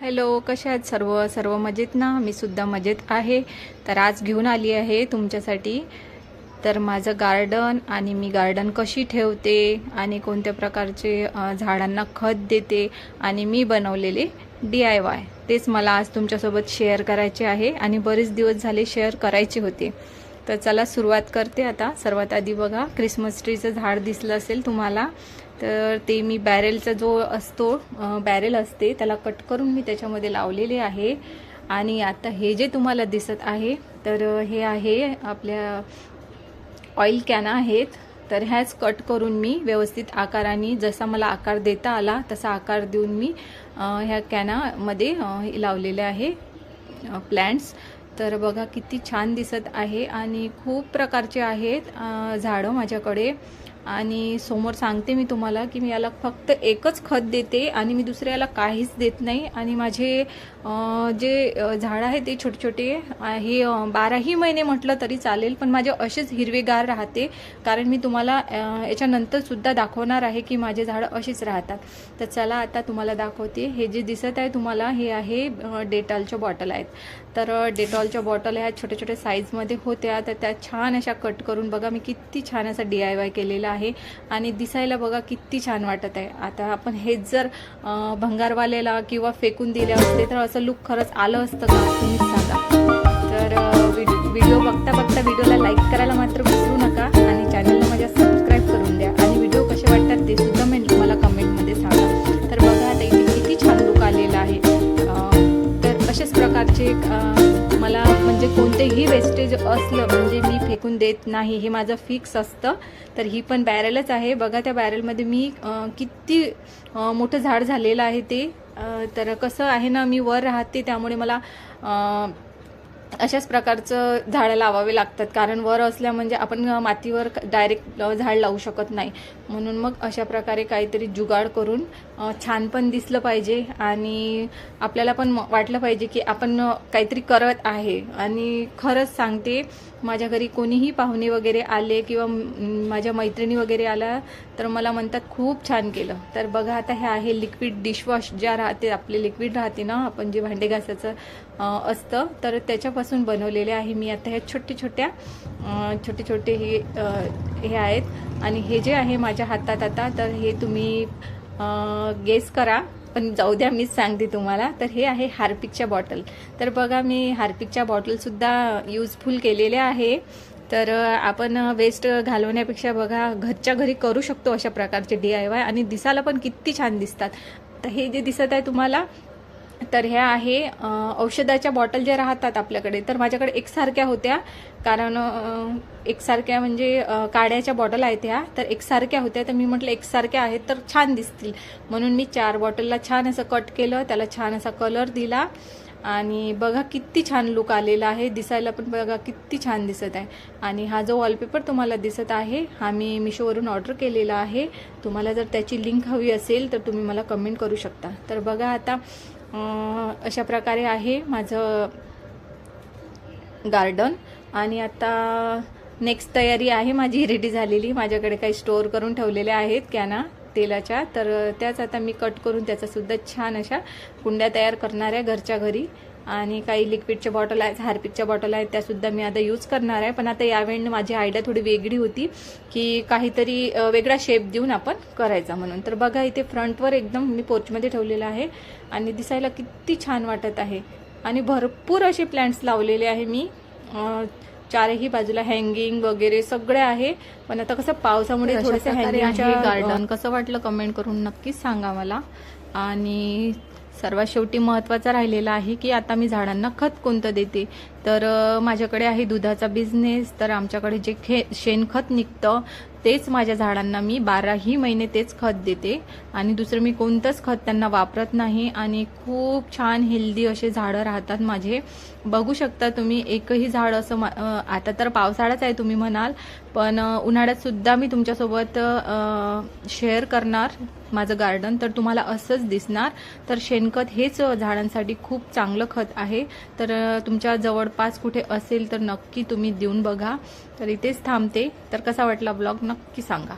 Hello कशा आहेत सर्व? सर्व मजेत ना? मी सुद्धा मजेत आहे. तर आज घेऊन आली आहे तुमच्यासाठी. तर माझं गार्डन आणि मी गार्डन कशी ठेवते आणि कोणत्या प्रकारचे झाडांना खत देते आणि मी बनवलेले डी आय वाय तेच मला आज तुमच्यासोबत शेअर करायचे आहे आणि बरेच दिवस झाले शेअर करायचे होते. तर चला सुरुवात करते आता. सर्वात आधी बघा क्रिसमस ट्रीचं झाड दिसलं असेल तुम्हाला तर ते मी बॅरेलचा जो असतो बॅरेल असते त्याला कट करून मी त्याच्यामध्ये लावलेले आहे. आणि आता हे जे तुम्हाला दिसत आहे तर हे आहे आपल्या ऑइल कॅना आहेत. तर ह्याच कट करून मी व्यवस्थित आकाराने जसा मला आकार देता आला तसा आकार देऊन मी ह्या कॅनामध्ये हे लावलेले आहे प्लॅन्ट्स तर बघा किती छान दिसत आहे आणि खूप प्रकारचे आहेत झाडं माझ्याकडे. आणि समोर सांगते मी तुम्हाला की मी याला फक्त एकच खत देते आणि मी दुसऱ्याला काहीच देत नाही. आणि माझे जे झाड झाडं आहेत ते छोटे छोटे हे बाराही महिने म्हटलं तरी चालेल पण माझे असेच हिरवेगार राहते. कारण मी तुम्हाला याच्यानंतरसुद्धा याच्यानंतर सुद्धा दाखवणार आहे की माझे झाडं असेच राहतात. तर चला आता तुम्हाला दाखवते. हे जे दिसत आहे तुम्हाला हे आहे डेटॉलच्या बॉटल आहेत. तर डेटॉलच्या बॉटल ह्या छोट्या छोट्या साईजमध्ये होत्या. तर त्या छान अशा कट करून बघा मी किती छान असा डी आय वाय केलेला आहे आणि दिसायला बघा किती छान वाटत आहे. आता आपण हेच जर भंगारवालेला भंगारवाल्याला किंवा फेकून दिले असते तर असं लुक खरंच आलं असतं का? तुम्हीच सांगा. तर व्हिडिओ बघता बघता व्हिडिओला लाईक करायला मात्र विसरू म्हणजे मी फेकून देत नाही हे माझं फिक्स असतं. तर ही पण बॅरलच आहे. बघा त्या बॅरलमध्ये मी किती मोठं झाड झालेलं आहे ते. तर कसं आहे ना मी वर राहते त्यामुळे मला अशाच प्रकारचं झाडं लावावे लागतात. कारण वर असल्या म्हणजे आपण मातीवर डायरेक्ट झाड लावू शकत नाही. म्हणून मग अशा प्रकारे काहीतरी जुगाड करून छान पण दिसलं पाहिजे आणि आपल्याला पण म- वाटलं पाहिजे की आपण काहीतरी करत आहे. आणि खरंच सांगते माझ्या घरी कोणीही पाहुणे वगैरे आले किंवा माझ्या मैत्रिणी वगैरे आल्या तर मला म्हणतात खूप छान केलं. तर बघा आता हे आहे लिक्विड डिशवॉश ज्या राहते आपले लिक्विड राहते ना आपण जे भांडे घासायचं असतं तर त्याच्यापासून बनवलेले आहे मी आता. ह्या छोटे छोट्या छोटे छोटे हे हे आहेत. आणि हे जे आहे माझ्या हातात आता तर हे तुम्ही गेस करा. पण जाऊ द्या मीच सांगते तुम्हाला. तर हे आहे हार्पिकच्या बॉटल. तर बघा मी हार्पिकच्या बॉटलसुद्धा युजफुल केलेल्या आहे. तर आपण वेस्ट घालवण्यापेक्षा बघा घरच्या घरी करू शकतो अशा प्रकारचे डी आय वाय आणि दिसायला पण किती छान दिसतात. तर हे जे दिसत आहे तुम्हाला तर ह्या आहे औषधाच्या बॉटल ज्या राहतात आपल्याकडे तर माझ्याकडे एकसारख्या होत्या. कारण एकसारख्या म्हणजे काड्याच्या बॉटल आहेत ह्या तर एकसारख्या होत्या. तर मी म्हटलं एकसारख्या आहेत तर छान दिसतील. म्हणून मी चार बॉटलला छान असं कट केलं त्याला छान असा कलर दिला. आणि बघा किती छान लुक आलेला आहे. दिसायला पण बघा किती छान दिसत आहे. आणि हा जो वॉलपेपर तुम्हाला दिसत आहे हा मी मिशोवरून ऑर्डर केलेला आहे. तुम्हाला जर त्याची लिंक हवी असेल तर तुम्ही मला कमेंट करू शकता. तर बघा आता अशा प्रकारे आहे माझं गार्डन आणि आता नेक्स्ट तयारी आहे माझी रेडी झालेली. माझ्याकडे काही स्टोअर करून ठेवलेल्या आहेत कॅना. तेलाच्या. तर त्याच आता मी कट करून त्याचासुद्धा छान अशा कुंड्या तयार करणार आहे घरच्या घरी. आणि काही लिक्विडच्या बॉटल आहेत हार्पिकच्या बॉटल आहेत त्यासुद्धा मी आता यूज करणार आहे. पण आता यावेळी माझी आयडिया थोडी वेगळी होती की काहीतरी वेगळा शेप देऊन आपण करायचा म्हणून. तर बघा इथे फ्रंटवर एकदम मी पोर्चमध्ये ठेवलेलं आहे आणि दिसायला किती छान वाटत आहे. आणि भरपूर असे प्लॅन्ट्स लावलेले आहे मी. चारही बाजूला हँगिंग वगैरे सगळे आहे पण आता कसं पावसामुळे थोडंसं हँगिंगच्या आहे गार्डन. कसं वाटलं कमेंट करून नक्कीच सांगा मला आणि सर्वात शेवटी महत्त्वाचं राहिलेलं आहे की आता मी झाडांना खत कोणतं देते तर माझ्याकडे आहे दुधाचा बिझनेस तर आमच्याकडे जे खे शेणखत निघतं तेच माझ्या झाडांना मी बाराही महिने तेच खत देते आणि दुसरं मी कोणतंच खत त्यांना वापरत नाही आणि खूप छान हेल्दी असे झाडं राहतात माझे. बघू शकता तुम्ही एकही झाड असं मा- आता तर पावसाळाच आहे तुम्ही म्हणाल पण उन्हाळ्यात सुद्धा मी तुमच्यासोबत शेअर करणार माझं गार्डन तर तुम्हाला असंच दिसणार. तर शेणखत हेच झाडांसाठी खूप चांगलं खत आहे. तर तुमच्या जवळपास कुठे असेल तर नक्की तुम्ही देऊन बघा. तर इथेच थांबते. तर कसा वाटला ब्लॉग नक्की सांगा.